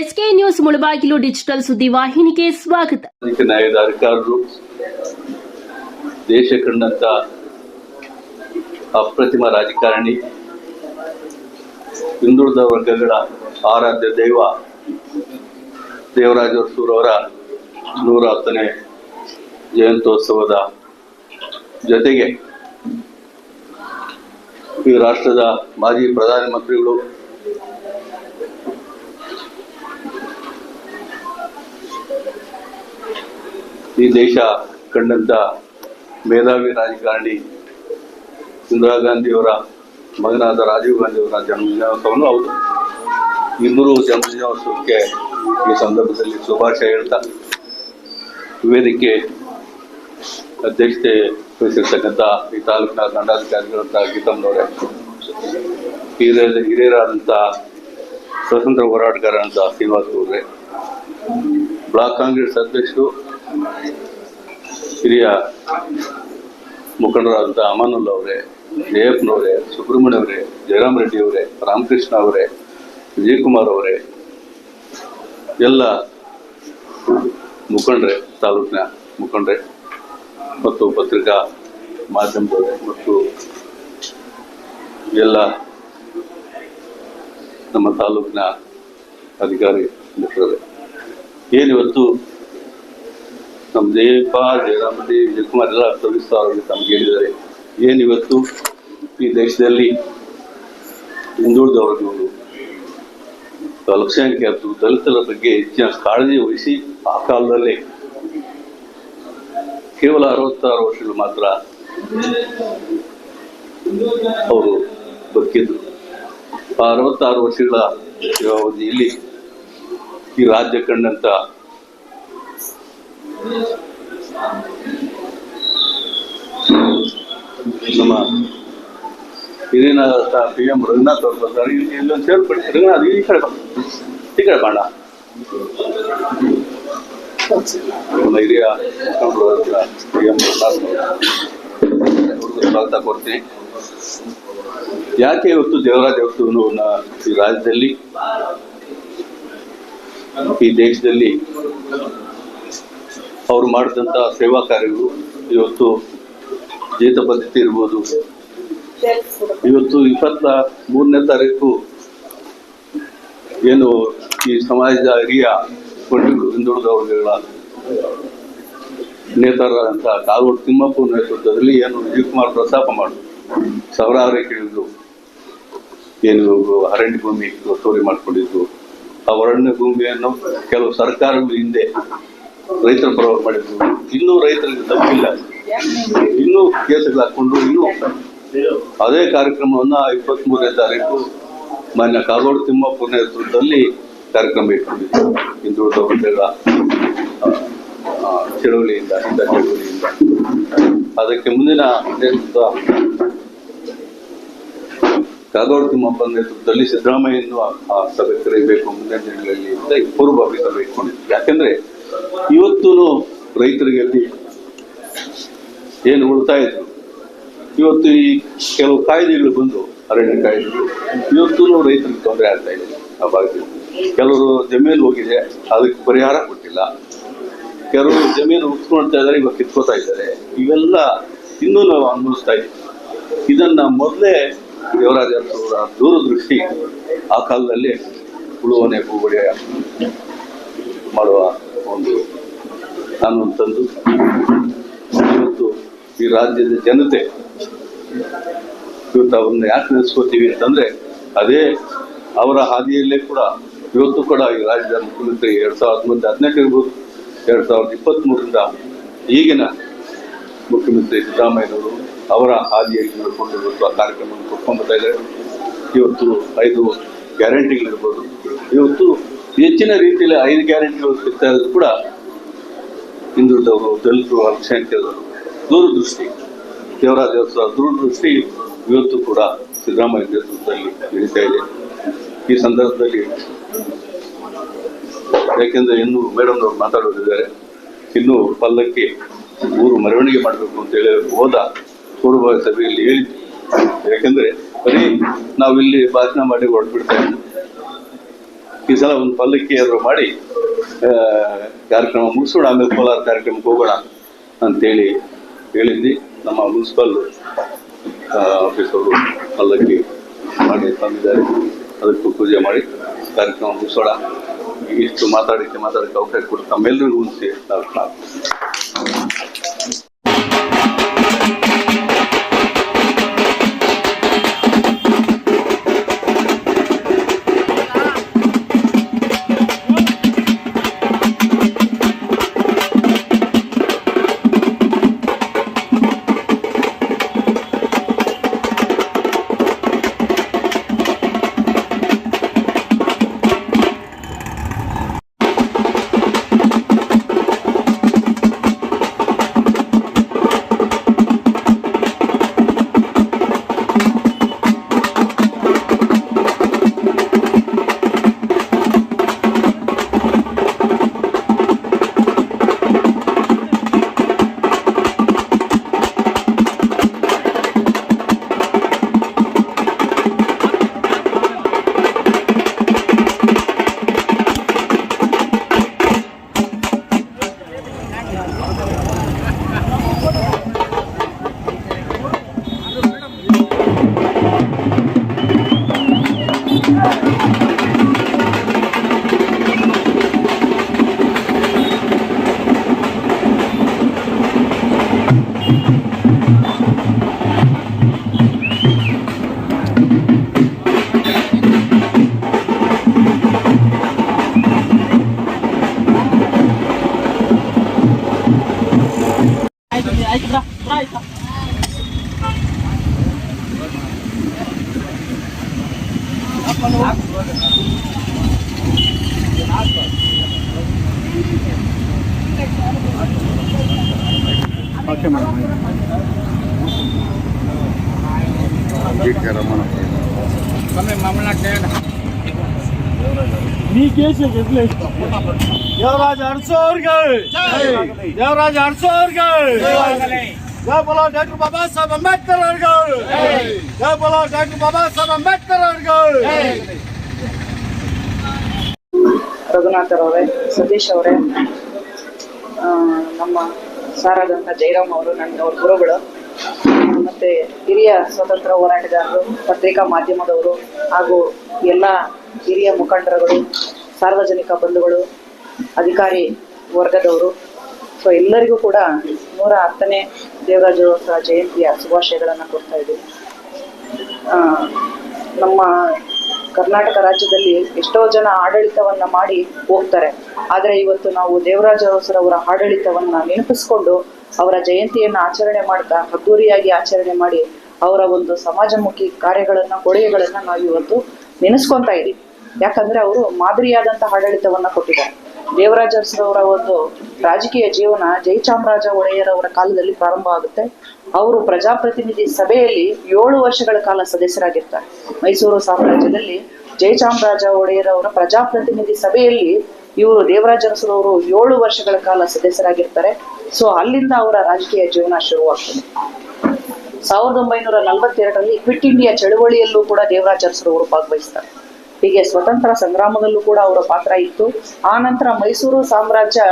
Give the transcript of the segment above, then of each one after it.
SK news Mulbagal digital ಸುದ್ದಿ ವಾಹಿನಿಗೆ ಸ್ವಾಗತ. ಅಧಿಕಾರರು ದೇಶ ಕಂಡಂತ ಅಪ್ರತಿಮ ರಾಜಕಾರಣಿ, ಹಿಂದುಳಿದ ವರ್ಗಗಳ ಆರಾಧ್ಯ ದೈವ, ದೇವರಾಜ ಅರಸೂರವರ ನೂರ ಹತ್ತನೇ ಜಯಂತ್ಯೋತ್ಸವದ ಜೊತೆಗೆ ಈ ರಾಷ್ಟ್ರದ ಮಾಜಿ ಪ್ರಧಾನಮಂತ್ರಿಗಳು ಈ ದೇಶ ಕಂಡಂತ ಮೇಧಾವಿ ರಾಜಕಾರಣಿ ಇಂದಿರಾ ಗಾಂಧಿಯವರ ಮಗನಾದ ರಾಜೀವ್ ಗಾಂಧಿಯವರ ಜನ್ಮದಿನೋತ್ಸವವನ್ನು ಹೌದು. ಇಬ್ಬರು ಜನ್ಮದಿನೋತ್ಸವಕ್ಕೆ ಈ ಸಂದರ್ಭದಲ್ಲಿ ಶುಭಾಶಯ ಹೇಳ್ತಾ ವೇದಿಕೆ ಅಧ್ಯಕ್ಷತೆ ವಹಿಸಿರ್ತಕ್ಕಂಥ ಈ ತಾಲೂಕಿನ ದಂಡಾಧಿಕಾರಿಗಳಂತ ಗೀತಮ್ಮನವರೇ ಹಿರಿಯ ಹಿರಿಯರಾದಂಥ ಸ್ವತಂತ್ರ ಹೋರಾಟಗಾರ ಅಂತ ಶ್ರೀನಿವಾಸ್ ಅವರೇ ಬ್ಲಾಕ್ ಕಾಂಗ್ರೆಸ್ ಅಧ್ಯಕ್ಷರು ಹಿರಿಯ ಮುಖಂಡರಾದಂಥ ಅಮಾನುಲ್ ಅವರೇ ಜಯಪ್ಪನವರೇ ಸುಬ್ರಹ್ಮಣ್ಯ ಅವರೇ ಜಯರಾಮ್ ರೆಡ್ಡಿ ಅವರೇ, ರಾಮಕೃಷ್ಣ ಅವರೇ, ವಿಜಯಕುಮಾರ್ ಅವರೇ, ಎಲ್ಲ ಮುಖಂಡ್ರೆ, ತಾಲೂಕಿನ ಮುಖಂಡ್ರೆ ಮತ್ತು ಪತ್ರಿಕಾ ಮಾಧ್ಯಮದವರೇ ಮತ್ತು ಎಲ್ಲ ನಮ್ಮ ತಾಲೂಕಿನ ಅಧಿಕಾರಿ ಮಿತ್ರರೇ. ಏನಿವತ್ತು ನಮ್ಮ ಜಯಪ್ಪ ಜಯರಾಮಡಿ ವಿಜಯಕುಮಾರ್ ಎಲ್ಲ ಸವಿಸ್ತಾರವಾಗಿ ತಮ್ಗೆ ಹೇಳಿದ್ದಾರೆ. ಏನಿವತ್ತು ಈ ದೇಶದಲ್ಲಿ ಹಿಂದುಳಿದವರು ಅಲ್ಪಸಂಖ್ಯಾತರು ದಲಿತರ ಬಗ್ಗೆ ಹೆಚ್ಚಿನ ಕಾಳಜಿ ವಹಿಸಿ ಆ ಕಾಲದಲ್ಲಿ ಕೇವಲ ಅರವತ್ತಾರು ವರ್ಷಗಳು ಮಾತ್ರ ಅವರು ಬದುಕಿದ್ರು. ಆ ಅರವತ್ತಾರು ವರ್ಷಗಳ ಅವಧಿಯಲ್ಲಿ ಈ ರಾಜ್ಯ ಕಂಡಂತ ನಮ್ಮ ಪಿ ಎಂ ರಂಗನಾಥ್ ಅವರು ಬರ್ತಾರೆ. ಸೇರ್ಪಡೆ ರಂಗನಾಥ್ ಈ ಕಡೆ. ಈ ಕಡೆ ನಮ್ಮ ಹಿರಿಯ ಪಿ ಎಂ ರಂಗನಾಥ್ ಯಾಕೆ ಇವತ್ತು ದೇವರಾಜ ಉತ್ಸವವನ್ನು ಈ ರಾಜ್ಯದಲ್ಲಿ, ಈ ದೇಶದಲ್ಲಿ ಅವ್ರು ಮಾಡಿದಂಥ ಸೇವಾ ಕಾರ್ಯಗಳು ಇವತ್ತು ಜೀತ ಪದ್ಧತಿ ಇರ್ಬೋದು. ಇವತ್ತು ಇಪ್ಪತ್ತ ಮೂರನೇ ತಾರೀಕು ಏನು ಈ ಸಮಾಜದ ಹಿರಿಯ ಹಿಂದುಳಿದ ವರ್ಗಗಳ ನೇತಾರರಾದಂಥ ಕಾಗೋಡು ತಿಮ್ಮಪ್ಪ ನೇತೃತ್ವದಲ್ಲಿ ಏನು ವಿಜಯಕುಮಾರ್ ಪ್ರಸ್ತಾಪ ಮಾಡಿದ್ರು ಸಾವಿರಾರು ಕೇಳಿದ್ರು ಏನು ಅರಣ್ಯ ಭೂಮಿ ಒತ್ತುವರಿ ಮಾಡಿಕೊಂಡಿದ್ರು ಆ ಅರಣ್ಯ ಭೂಮಿಯನ್ನು ಕೆಲವು ಸರ್ಕಾರಗಳು ಹಿಂದೆ ರೈತರ ಪರವಾಗಿ ಮಾಡಿದ್ರು. ಇನ್ನೂ ರೈತರಿಗೆ ತಪ್ಪಿಲ್ಲ. ಇನ್ನೂ ಕೇಸುಗಳು ಹಾಕೊಂಡು ಇನ್ನೂ ಅದೇ ಕಾರ್ಯಕ್ರಮವನ್ನ ಇಪ್ಪತ್ತ್ ಮೂರನೇ ತಾರೀಕು ಮಾನ್ಯ ಕಾಗೋಡು ತಿಮ್ಮಪ್ಪ ನೇತೃತ್ವದಲ್ಲಿ ಕಾರ್ಯಕ್ರಮ ಇಟ್ಕೊಂಡಿದ್ದರು ಹಿಂದುಳಿದ ದೊಡ್ಡ ಚಳುವಳಿಯಿಂದ ಚಳವಳಿಯಿಂದ ಚಳವಳಿಯಿಂದ. ಅದಕ್ಕೆ ಮುಂದಿನ ನೇತೃತ್ವ ಕಾಗೋಡು ತಿಮ್ಮಪ್ಪ ನೇತೃತ್ವದಲ್ಲಿ ಸಿದ್ದರಾಮಯ್ಯನ್ನು ಆ- ಸಭೆ ಕರೆಯಬೇಕು ಮುಂದಿನ ದಿನಗಳಲ್ಲಿ ಅಂತ ಪೂರ್ವಭಾವಿ ಸಭೆ ಇಟ್ಕೊಂಡಿದ್ವಿ ಯಾಕಂದ್ರೆ ಇವತ್ತು ರೈತರಿಗೆ ಅಲ್ಲಿ ಏನು ಉಳ್ತಾ ಇದ್ರು? ಇವತ್ತು ಈ ಕೆಲವು ಕಾಯ್ದೆಗಳು ಬಂದು ಅರಣ್ಯ ಕಾಯ್ದೆಗಳು. ಇವತ್ತು ರೈತರಿಗೆ ತೊಂದರೆ ಆಗ್ತಾ ಇದೆ ಆ ಭಾಗದಲ್ಲಿ. ಕೆಲವರು ಜಮೀನು ಹೋಗಿದೆ, ಅದಕ್ಕೆ ಪರಿಹಾರ ಕೊಟ್ಟಿಲ್ಲ. ಕೆಲವರು ಜಮೀನು ಉತ್ಕೊಳ್ತಾ ಇದ್ದಾರೆ ಇವಾಗ ಕಿತ್ಕೋತಾ ಇದ್ದಾರೆ. ಇವೆಲ್ಲ ಇನ್ನೂ ನಾವು ಅನುಭವಿಸ್ತಾ ಇದ್ದೀವಿ. ಇದನ್ನ ಮೊದಲೇ ದೇವರಾಜ ದೂರದೃಷ್ಟಿ ಆ ಕಾಲದಲ್ಲಿ ಉಳುವನೆ ಹೋಗಡೆ ಮಾಡುವ ಒಂದು ನಾನು ತಂದು ಇವತ್ತು ಈ ರಾಜ್ಯದ ಜನತೆ ಇವತ್ತು ಅವ್ರನ್ನ ಯಾಕೆ ನೆನೆಸ್ಕೋತೀವಿ ಅಂತಂದ್ರೆ ಅದೇ ಅವರ ಹಾದಿಯಲ್ಲೇ ಕೂಡ ಇವತ್ತು ಕೂಡ ಈ ರಾಜ್ಯದ ಮುಖ್ಯಮಂತ್ರಿ ಎರಡ್ ಸಾವಿರದ ಹತ್ತೊಂಬತ್ತು ಹದಿನೆಂಟು ಇರ್ಬೋದು, ಎರಡ್ ಸಾವಿರದ ಇಪ್ಪತ್ತ್ ಮೂರರಿಂದ ಈಗಿನ ಮುಖ್ಯಮಂತ್ರಿ ಸಿದ್ದರಾಮಯ್ಯನವರು ಅವರ ಹಾದಿಯಲ್ಲಿ ನೋಡಿಕೊಂಡು ಇವತ್ತು ಆ ಕಾರ್ಯಕ್ರಮವನ್ನು ಕೊಟ್ಕೊಂಡ್ಬರ್ತಾ ಇದ್ದಾರೆ. ಇವತ್ತು ಐದು ಗ್ಯಾರಂಟಿಗಳಿರ್ಬೋದು. ಇವತ್ತು ಹೆಚ್ಚಿನ ರೀತಿಯಲ್ಲಿ ಐದು ಗ್ಯಾರಂಟಿಗಳು ಸಿಗ್ತಾ ಇರೋದು ಕೂಡ ಹಿಂದುಳಿದವರು ದಲಿತರು ಅಲ್ಪಸಂಖ್ಯಾತರು ದೂರದೃಷ್ಟಿ. ದೇವರಾಜ ದೇವಸ್ಥಾನ ದೂರದೃಷ್ಟಿ ಇವತ್ತು ಕೂಡ ಸಿದ್ದರಾಮಯ್ಯ ನೇತೃತ್ವದಲ್ಲಿ ನಡೀತಾ ಇದೆ. ಈ ಸಂದರ್ಭದಲ್ಲಿ ಯಾಕೆಂದ್ರೆ ಇನ್ನು ಮೇಡಮ್ ಅವರು ಮಾತಾಡೋದಿದ್ದಾರೆ. ಇನ್ನು ಪಲ್ಲಕ್ಕಿ ಊರು ಮೆರವಣಿಗೆ ಮಾಡಬೇಕು ಅಂತ ಹೇಳಿ ಹೋದ ಪೂರ್ವ ಸಭೆಯಲ್ಲಿ ಹೇಳಿದ್ವಿ ಯಾಕೆಂದ್ರೆ ಬರೀ ನಾವಿಲ್ಲಿ ಭಾಷಣ ಮಾಡಿ ಹೊರಟ್ಬಿಡ್ತಾ ಈ ಸಲ ಒಂದು ಪಲ್ಲಕ್ಕಿ ಆದರೂ ಮಾಡಿ ಕಾರ್ಯಕ್ರಮ ಮುಗಿಸೋಣ ಆಮೇಲೆ ಕೋಲಾರ ಕಾರ್ಯಕ್ರಮಕ್ಕೆ ಹೋಗೋಣ ಅಂತೇಳಿ ಹೇಳಿದ್ವಿ. ನಮ್ಮ ಮುನ್ಸಿಪಲ್ ಆಫೀಸ್ ಅವರು ಪಲ್ಲಕ್ಕಿ ಮಾಡಿ ತಂದಿದ್ದಾರೆ. ಅದಕ್ಕೂ ಪೂಜೆ ಮಾಡಿ ಕಾರ್ಯಕ್ರಮ ಮುಗಿಸೋಣ. ಇಷ್ಟು ಮಾತಾಡಕ್ಕೆ ಮಾತಾಡಕ್ಕೆ ಅವಕಾಶ ಕೊಟ್ಟು ತಮ್ಮೆಲ್ಲರಿಗೂ Draai, draai. ಉಳಿಸಿ ನಾವು ಪ್ರಾರ್ಥನೆ ದೇವರಾಜ ಅರಸು ಅವ್ರಿಗೆ. ದೇವರಾಜ ಅರಸು ಅವ್ರಿಗೆ. ಜಯ ಬೋಲೋ ಡಾಕ್ಟರ್ ಬಾಬಾ ಸಾಹೇಬ್ ಅಂಬೇಡ್ಕರ್ ಅವ್ರಿಗೆ. ಜಯ ಬೋಲೋ ಡಾಕ್ಟರ್ ಬಾಬಾ ಸಾಹೇಬ್ ಅಂಬೇಡ್ಕರ್ ಅವ್ರಿಗೆ. ರಘುನಾಥ್ ಅವರೇ ಸತೀಶ್ ಅವರೇ ನಮ್ಮ ಸಾರಾದಂಥ ಜೈರಾಮ್ ಅವರು ನನ್ನ ಅವ್ರ ಗುರುಗಳು. ಮತ್ತೆ ಹಿರಿಯ ಸ್ವತಂತ್ರ ಹೋರಾಟಗಾರರು, ಪತ್ರಿಕಾ ಮಾಧ್ಯಮದವರು ಹಾಗೂ ಎಲ್ಲ ಹಿರಿಯ ಮುಖಂಡರುಗಳು, ಸಾರ್ವಜನಿಕ ಬಂಧುಗಳು, ಅಧಿಕಾರಿ ವರ್ಗದವರು. ಸೊ ಎಲ್ಲರಿಗೂ ಕೂಡ ನೂರ ಹತ್ತನೇ ದೇವರಾಜೋತ್ಸವ ಜಯಂತಿಯ ಶುಭಾಶಯಗಳನ್ನು ಕೊಡ್ತಾ ಇದ್ದೀವಿ. ನಮ್ಮ ಕರ್ನಾಟಕ ರಾಜ್ಯದಲ್ಲಿ ಎಷ್ಟೋ ಜನ ಆಡಳಿತವನ್ನ ಮಾಡಿ ಹೋಗ್ತಾರೆ. ಆದರೆ ಇವತ್ತು ನಾವು ದೇವರಾಜ ಅರಸರವರ ಆಡಳಿತವನ್ನು ನೆನಪಿಸ್ಕೊಂಡು ಅವರ ಜಯಂತಿಯನ್ನು ಆಚರಣೆ ಮಾಡ್ತಾ, ಅದ್ದೂರಿಯಾಗಿ ಆಚರಣೆ ಮಾಡಿ ಅವರ ಒಂದು ಸಮಾಜಮುಖಿ ಕಾರ್ಯಗಳನ್ನ, ಕೊಡುಗೆಗಳನ್ನ ನಾವು ಇವತ್ತು ನೆನೆಸ್ಕೊಂತಾ ಇದೀವಿ. ಯಾಕಂದ್ರೆ ಅವರು ಮಾದರಿಯಾದಂತಹ ಆಡಳಿತವನ್ನ ಕೊಟ್ಟಿದ್ದಾರೆ. ದೇವರಾಜ ಅರಸರವರ ಒಂದು ರಾಜಕೀಯ ಜೀವನ ಜಯಚಾಮರಾಜ ಒಡೆಯರ್ ಅವರ ಕಾಲದಲ್ಲಿ ಪ್ರಾರಂಭ ಆಗುತ್ತೆ. ಅವರು ಪ್ರಜಾಪ್ರತಿನಿಧಿ ಸಭೆಯಲ್ಲಿ ಏಳು ವರ್ಷಗಳ ಕಾಲ ಸದಸ್ಯರಾಗಿರ್ತಾರೆ. ಮೈಸೂರು ಸಾಮ್ರಾಜ್ಯದಲ್ಲಿ ಜಯಚಾಮರಾಜ ಒಡೆಯರ್ ಅವರ ಪ್ರಜಾಪ್ರತಿನಿಧಿ ಸಭೆಯಲ್ಲಿ ಇವರು ದೇವರಾಜ ಅರಸನವರು ಏಳು ವರ್ಷಗಳ ಕಾಲ ಸದಸ್ಯರಾಗಿರ್ತಾರೆ. ಸೊ ಅಲ್ಲಿಂದ ಅವರ ರಾಜಕೀಯ ಜೀವನ ಶುರುವಾಗ್ತದೆ. ಸಾವಿರದ ಒಂಬೈನೂರ ನಲವತ್ತೆರಡರಲ್ಲಿ ಕ್ವಿಟ್ ಇಂಡಿಯಾ ಚಳುವಳಿಯಲ್ಲೂ ಕೂಡ ದೇವರಾಜ ಅರಸರವರು ಭಾಗವಹಿಸ್ತಾರೆ. ಹೀಗೆ ಸ್ವತಂತ್ರ ಸಂಗ್ರಾಮದಲ್ಲೂ ಕೂಡ ಅವರ ಪಾತ್ರ ಇತ್ತು. ಆ ನಂತರ ಮೈಸೂರು ಸಾಮ್ರಾಜ್ಯ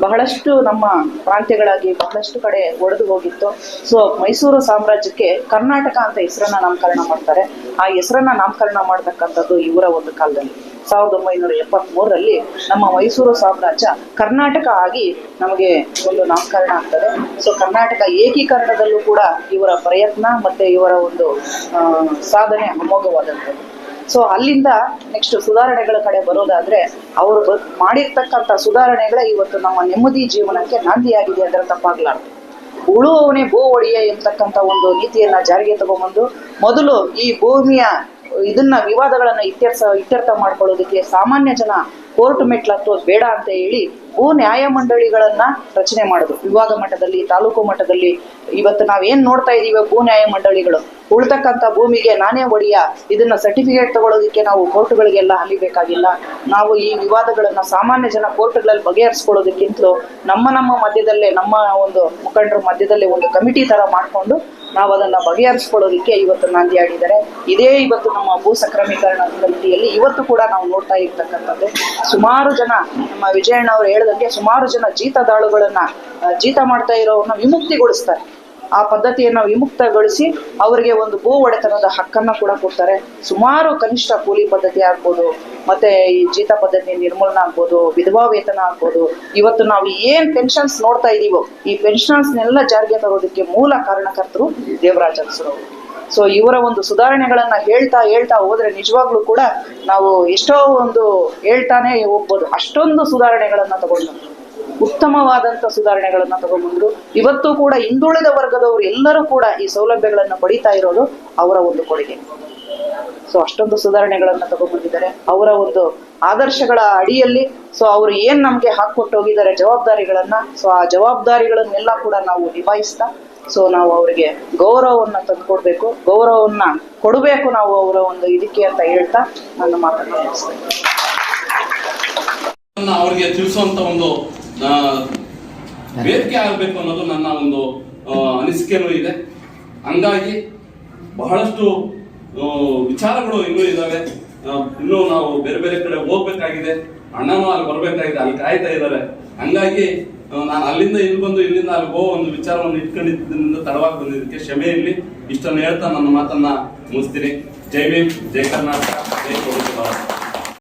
ಬಹಳಷ್ಟು ನಮ್ಮ ಪ್ರಾಂತ್ಯಗಳಾಗಿ ಬಹಳಷ್ಟು ಕಡೆ ಒಡೆದು ಹೋಗಿತ್ತು. ಸೊ ಮೈಸೂರು ಸಾಮ್ರಾಜ್ಯಕ್ಕೆ ಕರ್ನಾಟಕ ಅಂತ ಹೆಸರನ್ನ ನಾಮಕರಣ ಮಾಡ್ತಾರೆ. ಆ ಹೆಸರನ್ನ ನಾಮಕರಣ ಮಾಡ್ತಕ್ಕಂಥದ್ದು ಇವರ ಒಂದು ಕಾಲದಲ್ಲಿ. ಸಾವಿರದ ಒಂಬೈನೂರ ಎಪ್ಪತ್ತ್ ಮೂರರಲ್ಲಿ ನಮ್ಮ ಮೈಸೂರು ಸಾಮ್ರಾಜ್ಯ ಕರ್ನಾಟಕ ಆಗಿ ನಮಗೆ ಒಂದು ನಾಮಕರಣ ಆಗ್ತದೆ. ಸೊ ಕರ್ನಾಟಕ ಏಕೀಕರಣದಲ್ಲೂ ಕೂಡ ಇವರ ಪ್ರಯತ್ನ ಮತ್ತೆ ಇವರ ಒಂದು ಸಾಧನೆ ಅಮೋಘವಾದಂಥದ್ದು. ಸೊ ಅಲ್ಲಿಂದ ನೆಕ್ಸ್ಟ್ ಸುಧಾರಣೆಗಳ ಕಡೆ ಬರೋದಾದ್ರೆ ಅವರು ಮಾಡಿರ್ತಕ್ಕಂಥ ಸುಧಾರಣೆಗಳೇ ಇವತ್ತು ನಮ್ಮ ನೆಮ್ಮದಿ ಜೀವನಕ್ಕೆ ನಾಂದಿಯಾಗಿದೆ ಅಂದ್ರೆ ತಪ್ಪಾಗ್ಲಾರ್ದು. ಉಳುವವನೇ ಭೂ ಒಡೆಯ ಎಂತಕ್ಕಂಥ ಒಂದು ನೀತಿಯನ್ನ ಜಾರಿಗೆ ತಗೊಂಬಂದು ಮೊದಲು ಈ ಭೂಮಿಯ ಇದನ್ನ ವಿವಾದಗಳನ್ನ ಇತ್ಯರ್ಥ ಇತ್ಯರ್ಥ ಮಾಡ್ಕೊಳ್ಳೋದಕ್ಕೆ ಸಾಮಾನ್ಯ ಜನ ಕೋರ್ಟ್ ಮೆಟ್ಲು ಹತ್ತೋದು ಬೇಡ ಅಂತ ಹೇಳಿ ಭೂ ನ್ಯಾಯ ಮಂಡಳಿಗಳನ್ನ ರಚನೆ ಮಾಡುದು ವಿವಾದ ಮಟ್ಟದಲ್ಲಿ ತಾಲೂಕು ಮಟ್ಟದಲ್ಲಿ ಇವತ್ತು ನಾವೇನ್ ನೋಡ್ತಾ ಇದೀವಿ ಭೂ ನ್ಯಾಯ ಮಂಡಳಿಗಳು. ಉಳ್ತಕ್ಕಂಥ ಭೂಮಿಗೆ ನಾನೇ ಒಡೆಯ. ಇದನ್ನ ಸರ್ಟಿಫಿಕೇಟ್ ತಗೊಳ್ಳೋದಕ್ಕೆ ನಾವು ಕೋರ್ಟ್ಗಳಿಗೆಲ್ಲ ಅಲಿಬೇಕಾಗಿಲ್ಲ. ನಾವು ಈ ವಿವಾದಗಳನ್ನ ಸಾಮಾನ್ಯ ಜನ ಕೋರ್ಟ್ಗಳಲ್ಲಿ ಬಗೆಹರಿಸ್ಕೊಳ್ಳೋದಕ್ಕಿಂತಲೂ ನಮ್ಮ ನಮ್ಮ ಮಧ್ಯದಲ್ಲೇ, ನಮ್ಮ ಒಂದು ಮುಖಂಡರ ಮಧ್ಯದಲ್ಲೇ ಒಂದು ಕಮಿಟಿ ತರ ಮಾಡ್ಕೊಂಡು ನಾವು ಅದನ್ನ ಬಗೆಹರಿಸ್ಕೊಳ್ಳೋದಕ್ಕೆ ಇವತ್ತು ನಾಂದಿ ಆಡಿದ್ದಾರೆ. ಇದೇ ಇವತ್ತು ನಮ್ಮ ಭೂ ಸಕ್ರಮೀಕರಣ ಸಮಿತಿಯಲ್ಲಿ ಇವತ್ತು ಕೂಡ ನಾವು ನೋಡ್ತಾ ಇರ್ತಕ್ಕಂಥದ್ದು. ಸುಮಾರು ಜನ ನಮ್ಮ ವಿಜಯಣ್ಣ ಅವರು ಹೇಳ್ದಂಗೆ ಸುಮಾರು ಜನ ಜೀತ ದಾಳುಗಳನ್ನ ಜೀತ ಮಾಡ್ತಾ ಇರೋರನ್ನ ವಿಮುಕ್ತಿಗೊಳಿಸ್ತಾರೆ. ಆ ಪದ್ಧತಿಯನ್ನು ವಿಮುಕ್ತಗೊಳಿಸಿ ಅವರಿಗೆ ಒಂದು ಭೂ ಒಡೆತನದ ಹಕ್ಕನ್ನ ಕೂಡ ಕೊಡ್ತಾರೆ. ಸುಮಾರು ಕನಿಷ್ಠ ಕೂಲಿ ಪದ್ಧತಿ ಆಗ್ಬೋದು, ಮತ್ತೆ ಈ ಜೀತ ಪದ್ಧತಿ ನಿರ್ಮೂಲನೆ ಆಗ್ಬೋದು, ವಿಧವಾ ವೇತನ ಆಗ್ಬೋದು. ಇವತ್ತು ನಾವು ಏನ್ ಪೆನ್ಷನ್ಸ್ ನೋಡ್ತಾ ಇದೀವೋ, ಈ ಪೆನ್ಷನ್ಸ್ನೆಲ್ಲ ಜಾರಿಗೆ ತರೋದಕ್ಕೆ ಮೂಲ ಕಾರಣಕರ್ತರು ದೇವರಾಜ ಅರಸರು ಸೊ ಇವರ ಒಂದು ಸುಧಾರಣೆಗಳನ್ನ ಹೇಳ್ತಾ ಹೇಳ್ತಾ ಹೋದ್ರೆ ನಿಜವಾಗ್ಲೂ ಕೂಡ ನಾವು ಎಷ್ಟೋ ಒಂದು ಹೇಳ್ತಾನೆ ಹೋಗ್ಬೋದು, ಅಷ್ಟೊಂದು ಸುಧಾರಣೆಗಳನ್ನ ತಗೊಂಡು ಉತ್ತಮವಾದಂತ ಸುಧಾರಣೆಗಳನ್ನ ತಗೊಂಡ್ಬಂದ್ರು. ಇವತ್ತು ಕೂಡ ಹಿಂದುಳಿದ ವರ್ಗದವರು ಎಲ್ಲರೂ ಕೂಡ ಈ ಸೌಲಭ್ಯಗಳನ್ನ ಪಡಿತಾ ಇರೋದು ಅವರ ಒಂದು ಕೊಡುಗೆ. ಸೊ ಅಷ್ಟೊಂದು ಸುಧಾರಣೆಗಳನ್ನ ತಗೊಂಡ್ಬಂದಿದ್ದಾರೆ. ಅವರ ಒಂದು ಆದರ್ಶಗಳ ಅಡಿಯಲ್ಲಿ ಸೊ ಅವರು ಏನ್ ನಮ್ಗೆ ಹಾಕೊಟ್ಟೋಗಿದ್ದಾರೆ ಜವಾಬ್ದಾರಿಗಳನ್ನ ಸೊ ಆ ಜವಾಬ್ದಾರಿಗಳನ್ನೆಲ್ಲ ಕೂಡ ನಾವು ನಿಭಾಯಿಸ್ತಾ ಸೊ ನಾವು ಅವರಿಗೆ ಗೌರವವನ್ನ ತಂದ್ಕೊಡ್ಬೇಕು. ಗೌರವವನ್ನ ಕೊಡಬೇಕು ನಾವು ಅವರ ಒಂದು ಇದಕ್ಕೆ ಅಂತ ಹೇಳ್ತಾ ನನ್ನ ಮಾತನ್ನ ಅವ್ರಿಗೆ ತಿಳಿಸುವಂತ ಒಂದು ವೇದಿಕೆ ಆಗಬೇಕು ಅನ್ನೋದು ನನ್ನ ಒಂದು ಅನಿಸಿಕೆನೂ ಇದೆ. ಹಂಗಾಗಿ ಬಹಳಷ್ಟು ವಿಚಾರಗಳು ಇನ್ನೂ ಇದಾವೆ. ಆ, ಇನ್ನೂ ನಾವು ಬೇರೆ ಬೇರೆ ಕಡೆ ಹೋಗ್ಬೇಕಾಗಿದೆ. ಅಣ್ಣನೂ ಅಲ್ಲಿ ಬರಬೇಕಾಗಿದೆ ಅಲ್ಲಿ ಕಾಯ್ತಾ ಇದ್ದಾರೆ ಹಂಗಾಗಿ ನಾನು ಅಲ್ಲಿಂದ ಇಲ್ಲಿ ಬಂದು ಇಲ್ಲಿಂದ ಅಲ್ಲಿ ಹೋಗೋ ಒಂದು ವಿಚಾರವನ್ನು ಇಟ್ಕೊಂಡಿದ್ದರಿಂದ ತಡವಾಗಿ ಬಂದಿದ್ದಕ್ಕೆ ಕ್ಷಮೆ ಇರಲಿ. ಇಷ್ಟನ್ನು ಹೇಳ್ತಾ ನನ್ನ ಮಾತನ್ನ ಮುಗಿಸ್ತೀನಿ. ಜೈ ಭೀಮ್ ಜೈ ಕರ್ನಾಟಕ ಜೈ